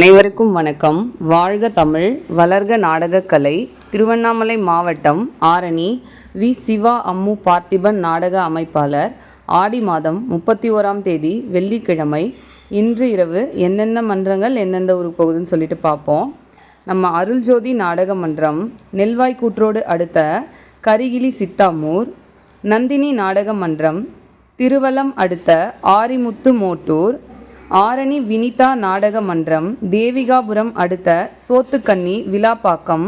அனைவருக்கும் வணக்கம். வாழ்க தமிழ் வளர்க நாடகக்கலை திருவண்ணாமலை மாவட்டம் ஆரணி வி. சிவா அம்மு பார்த்திபன் நாடக அமைப்பாளர் ஆடி மாதம் முப்பத்தி ஓராம் தேதி வெள்ளிக்கிழமை இன்று இரவு என்னென்ன மன்றங்கள் எந்தெந்த ஊருக்கு போகுதுன்னு சொல்லிட்டு பார்ப்போம். நம்ம அருள்ஜோதி நாடக மன்றம் நெல்வாய் கூற்றோடு அடுத்த கரிகிலி சித்தாமூர் நந்தினி நாடக மன்றம் திருவலம் அடுத்த ஆரிமுத்து மோட்டூர் ஆரணி வினிதா நாடக மன்றம் தேவிகாபுரம் அடுத்த சோத்துக்கன்னி விலாப்பாக்கம்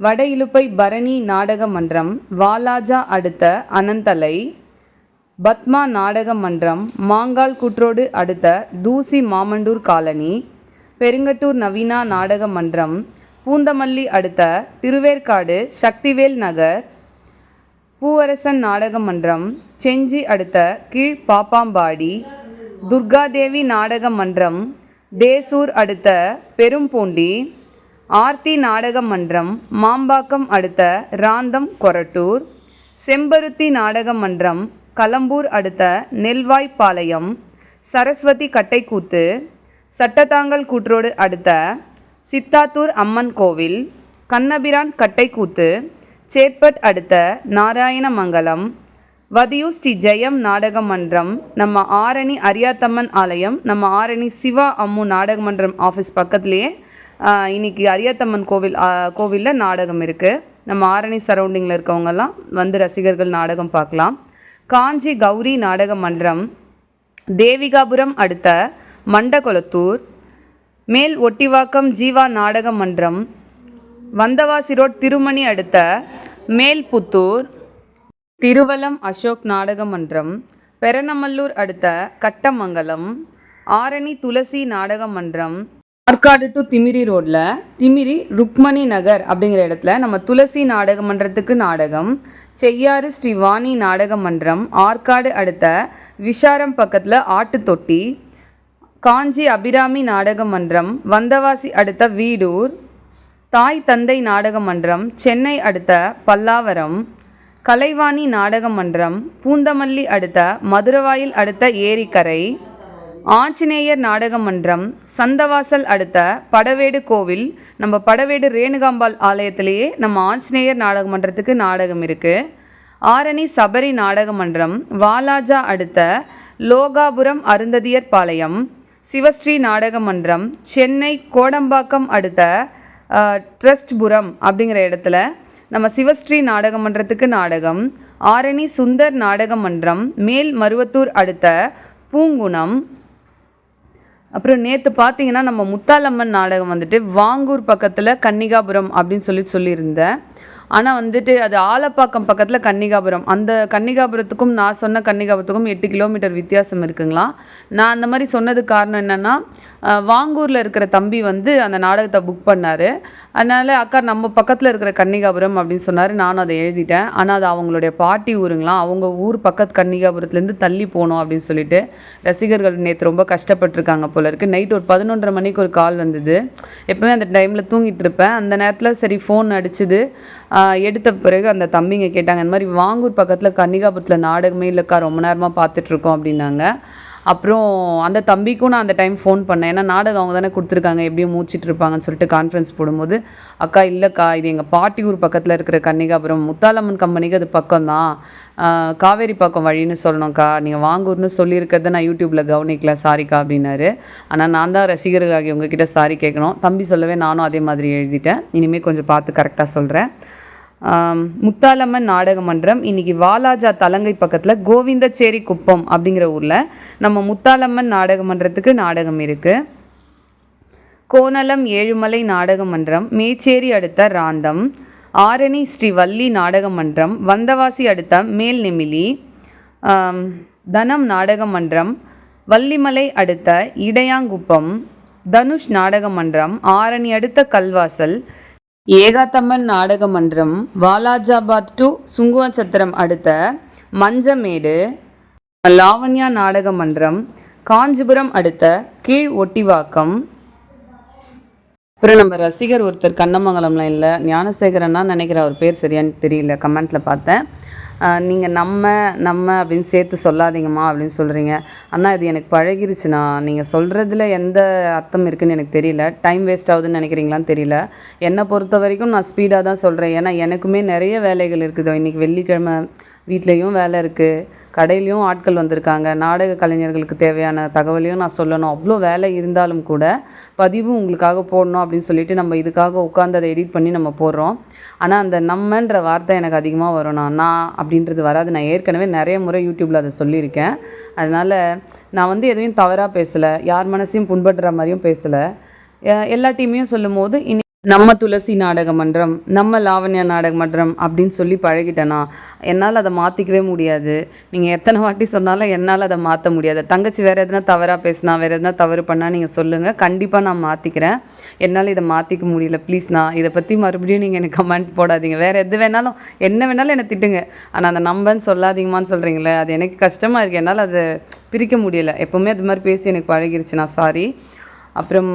வட இலுப்பை பரணி நாடக மன்றம் வாலாஜா அடுத்த அனந்தலை பத்மா நாடக மன்றம் மாங்கால் குற்றோடு அடுத்த தூசி மாமண்டூர் காலனி பெருங்கட்டூர் நவீனா நாடக மன்றம் பூந்தமல்லி அடுத்த திருவேற்காடு சக்திவேல் நகர் பூவரசன் நாடக மன்றம் செஞ்சி அடுத்த கீழ் பாப்பாம்பாடி துர்காதேவி நாடக மன்றம் தேசூர் அடுத்த பெரும்பூண்டி ஆர்த்தி நாடக மன்றம் மாம்பாக்கம் அடுத்த ராந்தம் கொரட்டூர் செம்பருத்தி நாடக மன்றம் கலம்பூர் அடுத்த நெல்வாய்ப்பாளையம் சரஸ்வதி கட்டைக்கூத்து சட்டத்தாங்கல் கூற்றோடு அடுத்த சித்தாத்தூர் அம்மன் கோவில் கண்ணபிரான் கட்டைக்கூத்து சேத்பட் அடுத்த நாராயணமங்கலம் வதியூ ஸ்ரீ ஜெயம் நாடக மன்றம் நம்ம ஆரணி அரியாத்தம்மன் ஆலயம் நம்ம ஆரணி சிவா அம்மு நாடக மன்றம் ஆஃபீஸ் பக்கத்துலேயே இன்னைக்கு அரியாத்தம்மன் கோவில் கோவிலில் நாடகம் இருக்குது நம்ம ஆரணி சரௌண்டிங்கில் இருக்கவங்கெல்லாம் வந்து ரசிகர்கள் நாடகம் பார்க்கலாம். காஞ்சி கௌரி நாடக மன்றம் தேவிகாபுரம் அடுத்த மண்டகொளத்தூர் மேல் ஒட்டிவாக்கம் ஜீவா நாடக மன்றம் வந்தவாசி ரோட் திருமணி அடுத்த மேல்புத்தூர் திருவலம் அசோக் நாடக மன்றம் பெரணமல்லூர் அடுத்த கட்டமங்கலம் ஆரணி துளசி நாடக மன்றம் ஆற்காடு டு திமிரி ரோட்ல திமிரி ருக்மணி நகர் அப்படிங்கிற இடத்துல நம்ம துளசி நாடக மன்றத்துக்கு நாடகம் செய்யாறு ஸ்ரீ வாணி நாடக மன்றம் ஆற்காடு அடுத்த விஷாரம் பக்கத்தில் ஆட்டுத்தொட்டி காஞ்சி அபிராமி நாடக மன்றம் வந்தவாசி அடுத்த வீடூர் தாய் தந்தை நாடக மன்றம் சென்னை அடுத்த பல்லாவரம் கலைவாணி நாடக மன்றம் பூந்தமல்லி அடுத்த மதுரவாயில் அடுத்த ஏரிக்கரை ஆஞ்சநேயர் நாடக மன்றம் சந்தவாசல் அடுத்த படவேடு கோவில் நம்ம படவேடு ரேணுகாம்பாள் ஆலயத்திலேயே நம்ம ஆஞ்சநேயர் நாடக மன்றத்துக்கு நாடகம் இருக்குது ஆரணி சபரி நாடக மன்றம் வாலாஜா அடுத்த லோகாபுரம் அருந்ததியர் பாளையம் சிவஸ்ரீ நாடக மன்றம் சென்னை கோடம்பாக்கம் அடுத்த ட்ரஸ்ட்புரம் அப்படிங்கிற இடத்துல நம்ம சிவஸ்ரீ நாடக மன்றத்துக்கு நாடகம் ஆரணி சுந்தர் நாடக மன்றம் மேல் மருவத்தூர் அடுத்த பூங்குணம். அப்புறம் நேற்று பார்த்தீங்கன்னா நம்ம முத்தாலம்மன் நாடகம் வந்துட்டு வாங்கூர் பக்கத்தில் கன்னிகாபுரம் அப்படின்னு சொல்லி சொல்லியிருந்தேன். ஆனால் வந்துட்டு அது ஆலப்பாக்கம் பக்கத்தில் கன்னிகாபுரம். அந்த கன்னிகாபுரத்துக்கும் நான் சொன்ன கன்னிகாபுரத்துக்கும் எட்டு கிலோமீட்டர் வித்தியாசம் இருக்குங்களா? நான் அந்த மாதிரி சொன்னதுக்கு காரணம் என்னென்னா வாங்கூரில் இருக்கிற தம்பி வந்து அந்த நாடகத்தை புக் பண்ணார். அதனால் அக்கா நம்ம பக்கத்தில் இருக்கிற கன்னிகாபுரம் அப்படின்னு சொன்னார். நானும் அதை எழுதிட்டேன். ஆனால் அது அவங்களுடைய பாட்டி ஊருங்களாம். அவங்க ஊர் பக்கத்து கன்னிகாபுரத்துலேருந்து தள்ளி போகணும் அப்படின்னு சொல்லிட்டு ரசிகர்கள் நேற்று ரொம்ப கஷ்டப்பட்டிருக்காங்க போல இருக்கு. நைட் ஒரு பதினொன்றரை மணிக்கு ஒரு கால் வந்தது. எப்போவுமே அந்த டைமில் தூங்கிட்டு இருப்பேன். அந்த நேரத்தில் சரி ஃபோன் அடிச்சுது. எடுத்த பிறகு அந்த தம்பிங்க கேட்டாங்க இந்த மாதிரி வாங்கூர் பக்கத்தில் கன்னிகாபுரத்தில் நாடகமே இல்லைக்கா ரொம்ப நேரமாக பார்த்துட்ருக்கோம் அப்படின்னாங்க. அப்புறம் அந்த தம்பிக்கும் நான் அந்த டைம் ஃபோன் பண்ணேன். ஏன்னா நாடகம் அவங்க தானே கொடுத்துருக்காங்க. எப்படியும் மூச்சிட்டு இருப்பாங்கன்னு சொல்லிட்டு கான்ஃபரன்ஸ் போடும்போது அக்கா இல்லைக்கா இது எங்கள் பாட்டி ஊர் பக்கத்தில் இருக்கிற கன்னிகாபுரம் முத்தாலம்மன் கம்பெனிக்கு அது பக்கம்தான். தான் காவேரி பக்கம் வழின்னு சொல்லணும்க்கா. நீங்கள் வாங்கூர்னு சொல்லியிருக்கிறத நான் யூடியூப்பில் கவனிக்கல. சாரிக்கா அப்படின்னாரு. ஆனால் நான் தான் ரசிகர்களாகி உங்ககிட்ட சாரி கேட்கணும். தம்பி சொல்லவே நானும் அதே மாதிரி எழுதிட்டேன். இனிமேல் கொஞ்சம் பார்த்து கரெக்டாக சொல்கிறேன் முத்தாலம்மன் நாடக மன்றம் இன்னைக்கு வாலாஜா தலங்கை பக்கத்தில் கோவிந்தச்சேரி குப்பம் அப்படிங்கிற ஊரில் நம்ம முத்தாலம்மன் நாடக மன்றத்துக்கு நாடகம் இருக்குது கோணலம் ஏழுமலை நாடக மன்றம் மேச்சேரி அடுத்த ராந்தம் ஆரணி ஸ்ரீ வள்ளி நாடக மன்றம் வந்தவாசி அடுத்த மேல் நெமிலி தனம் நாடக மன்றம் வள்ளிமலை அடுத்த இடையாங்குப்பம் தனுஷ் நாடக மன்றம் ஆரணி அடுத்த கல்வாசல் ஏகாத்தம்மன் நாடக மன்றம் வாலாஜாபாத் டு சுங்குவச்சத்திரம் அடுத்த மஞ்சமேடு. லாவண்யா நாடக மன்றம் காஞ்சிபுரம் அடுத்த கீழ் ஒட்டிவாக்கம். அப்புறம் நம்ம ரசிகர் ஒருத்தர் கண்ணமங்கலம்லாம் இல்லை ஞானசேகரன்னா நினைக்கிற அவர் பேர் சரியான்னு தெரியல கமெண்ட்டில் பார்த்தேன். நீங்கள் நம்ம நம்ம அப்படின்னு சேர்த்து சொல்லாதீங்கம்மா அப்படின்னு சொல்கிறீங்க அண்ணா இது எனக்கு பழகிருச்சுண்ணா. நீங்கள் சொல்கிறதுல எந்த அர்த்தம் இருக்குதுன்னு எனக்கு தெரியல. டைம் வேஸ்ட் ஆகுதுன்னு நினைக்கிறீங்களான்னு தெரியல. என்னை பொறுத்த வரைக்கும் நான் ஸ்பீடாக தான் சொல்கிறேன் ஏன்னா எனக்குமே நிறைய வேலைகள் இருக்குது. இன்றைக்கி வெள்ளிக்கிழமை வீட்லேயும் வேலை இருக்குது கடையிலையும் ஆட்கள் வந்திருக்காங்க. நாடக கலைஞர்களுக்கு தேவையான தகவலையும் நான் சொல்லணும். அவ்வளோ வேலை இருந்தாலும் கூட பதிவும் உங்களுக்காக போடணும் அப்படின்னு சொல்லிட்டு நம்ம இதுக்காக உட்காந்து அதை எடிட் பண்ணி நம்ம போடுறோம். ஆனால் அந்த நம்மன்ற வார்த்தை எனக்கு அதிகமாக வரும். நான் நான் அப்படின்றது வராது. நான் ஏற்கனவே நிறைய முறை யூடியூப்பில் அதை சொல்லியிருக்கேன். அதனால் நான் வந்து எதையும் தவறாக பேசலை. யார் மனசையும் புண்படுற மாதிரியும் பேசலை. எல்லா டீமையும் சொல்லும் போது இனி நம்ம துளசி நாடக மன்றம் நம்ம லாவண்யா நாடக மன்றம் அப்படின்னு சொல்லி பழகிட்டேனா என்னால் அதை மாற்றிக்கவே முடியாது. நீங்கள் எத்தனை வாட்டி சொன்னாலும் என்னால் அதை மாற்ற முடியாது. தங்கச்சி வேறு எதுனா தவறாக பேசினா வேறு எதுனா தவறு பண்ணால் நீங்கள் சொல்லுங்கள் கண்டிப்பாக நான் மாற்றிக்கிறேன் என்னால் இதை மாற்றிக்க முடியல. ப்ளீஸ்ண்ணா இதை பற்றி மறுபடியும் நீங்கள் எனக்கு கமெண்ட் போடாதீங்க. வேறு எது வேணாலும் என்ன வேணாலும் என்னை திட்டுங்க. ஆனால் அந்த நம்பன்னு சொல்லாதீங்கம்மான்னு சொல்கிறீங்களே அது எனக்கு கஷ்டமாக இருக்குது என்னால் அதை பிரிக்க முடியலை. எப்போவுமே அது மாதிரி பேசி எனக்கு பழகிருச்சு. நான் சாரி அப்புறம்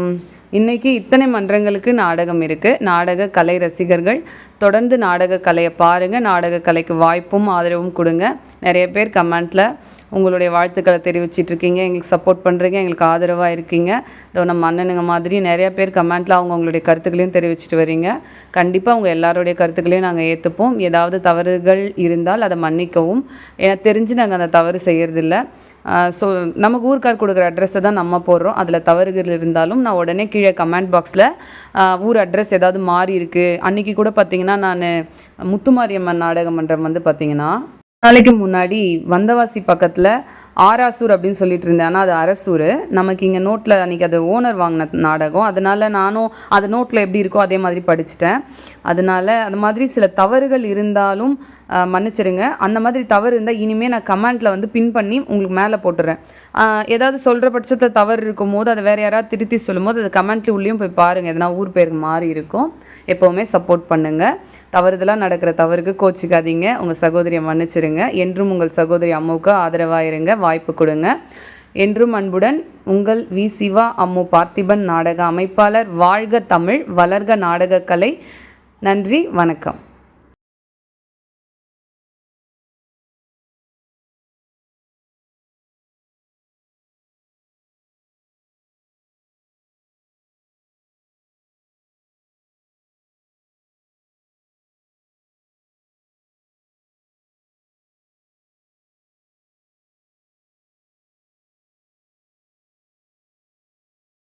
இன்றைக்கி இத்தனை மன்றங்களுக்கு நாடகம் இருக்குது நாடக கலை ரசிகர்கள் தொடர்ந்து நாடக கலையை பாருங்கள் நாடக கலைக்கு வாய்ப்பும் ஆதரவும் கொடுங்க. நிறைய பேர் கமெண்ட்டில் உங்களுடைய வாழ்த்துக்களை தெரிவிச்சிட்டு இருக்கீங்க. எங்களுக்கு சப்போர்ட் பண்ணுறீங்க எங்களுக்கு ஆதரவாக இருக்கீங்க. இதோ நம்ம அண்ணனுங்க மாதிரி நிறைய பேர் கமெண்ட்டில் அவங்க அவங்களுடைய கருத்துக்களையும் தெரிவிச்சிட்டு வரீங்க. கண்டிப்பாக அவங்க எல்லாருடைய கருத்துக்களையும் நாங்கள் ஏற்றுப்போம் ஏதாவது தவறுகள் இருந்தால் அதை மன்னிக்கவும். ஏன்னா தெரிஞ்சு நாங்கள் அந்த தவறு செய்கிறதில்ல ஸோ நமக்கு ஊர்க்கார் கொடுக்குற அட்ரஸை தான் நம்ம போடுறோம். அதில் தவறுகள் இருந்தாலும் நான் உடனே கீழே கமெண்ட் பாக்ஸில் ஊர் அட்ரஸ் ஏதாவது மாறி இருக்குது அன்றைக்கி கூட பார்த்தீங்கன்னா நான் முத்துமாரியம்மன் நாடக மன்றம் வந்து பார்த்தீங்கன்னா நாளைக்கு முன்னாடி வந்தவாசி பக்கத்தில் ஆராசூர் அப்படின்னு சொல்லிட்டு இருந்தேன். ஆனால் அது அரசூர். நமக்கு இங்கே நோட்டில் அன்றைக்கி அது ஓனர் வாங்கின நாடகம். அதனால் நானும் அது நோட்டில் எப்படி இருக்கோ அதே மாதிரி படிச்சுட்டேன். அதனால அது மாதிரி சில தவறுகள் இருந்தாலும் மன்னிச்சிருங்க. அந்த மாதிரி தவறு இருந்தால் இனிமேல் நான் கமெண்ட்டில் வந்து பின் பண்ணி உங்களுக்கு மேலே போட்டுறேன். ஏதாவது சொல்கிற பட்சத்தில் தவறு இருக்கும் போது அதை வேறு யாராவது திருத்தி சொல்லும்போது அது கமெண்ட்ல உள்ளேயும் போய் பாருங்கள் எதனா ஊர் பேருக்கு மாறி இருக்கும் எப்போவுமே சப்போர்ட் பண்ணுங்கள் தவறுதலாக நடக்கிற தவறுக்கு கோச்சிக்காதீங்க. உங்கள் சகோதரியை மன்னிச்சிருங்க. என்றும் உங்கள் சகோதரி அம்முவுக்கு ஆதரவாக இருங்க வாய்ப்பு கொடுங்க. என்றும் அன்புடன் உங்கள் வி. சிவா அம்மு பார்த்திபன் நாடக அமைப்பாளர் வாழ்க தமிழ் வளர்க நாடகக்கலை. நன்றி வணக்கம்.